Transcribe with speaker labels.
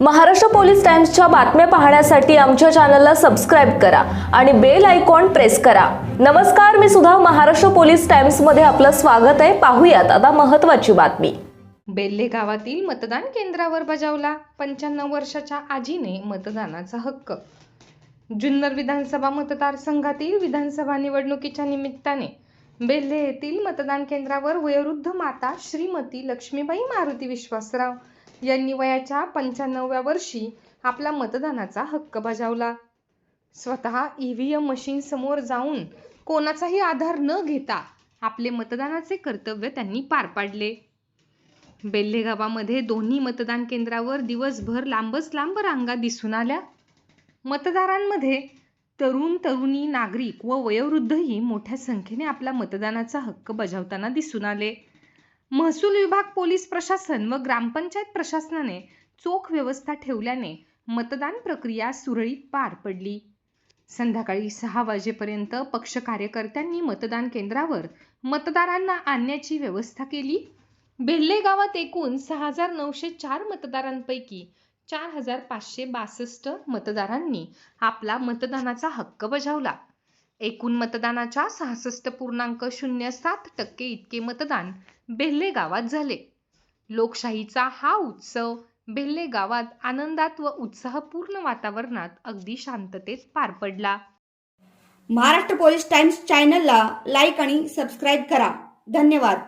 Speaker 1: Maharashtra police टाइम्सच्या बातम्या पाहण्यासाठी आमच्या चॅनलला सबस्क्राईब करा आणि बेल आयकॉन प्रेस करा. नमस्कार मी सुद्धा महाराष्ट्र पोलीस टाइम्समध्ये आपलं स्वागत आहे. पाहूयात आता महत्वाची बातमी.
Speaker 2: बेल्ले गावातील मतदान केंद्रावर बजावला. पंच्याण्णव वर्षाच्या आजीने मतदानाचा हक्क. जुन्नर विधानसभा मतदारसंघातील विधानसभा निवडणुकीच्या निमित्ताने बेल्हे येथील मतदान केंद्रावर वयोवृद्ध माता श्रीमती लक्ष्मीबाई मारुती विश्वासराव यांनी वयाच्या पंच्याण्णव्या वर्षी आपला मतदानाचा हक्क बजावला. स्वतः ई व्ही एम मशीन समोर जाऊन कोणाचाही आधार न घेता आपले मतदानाचे कर्तव्य त्यांनी पार पाडले. बेल्ले गावामध्ये दोन्ही मतदान केंद्रावर दिवसभर लांबच लांब रांगा दिसून आल्या. मतदारांमध्ये तरुण तरुणी नागरिक व वयोवृद्धही मोठ्या संख्येने आपला मतदानाचा हक्क बजावताना दिसून आले. महसूल विभाग पोलीस प्रशासन व ग्रामपंचायत प्रशासनाने चोख व्यवस्था ठेवल्याने मतदान प्रक्रिया सुरळीत पार पडली. संध्याकाळी सहा वाजेपर्यंत पक्ष कार्यकर्त्यांनी मतदान केंद्रावर मतदारांना आणण्याची व्यवस्था केली. बेल्ले गावात एकूण सहा हजार नऊशे चार मतदारांपैकी चार हजार पाचशे बासष्ट मतदारांनी आपला मतदानाचा हक्क बजावला. एकूण मतदानाच्या सहासष्ट पूर्णांक शून्य सात टक्के इतके मतदान बेल्ले गावात झाले. लोकशाहीचा हा उत्सव बेल्ले गावात आनंदात व उत्साहपूर्ण वातावरणात अगदी शांततेत पार पडला.
Speaker 3: महाराष्ट्र पोलीस टाइम्स चॅनलला लाईक आणि सबस्क्राईब करा. धन्यवाद.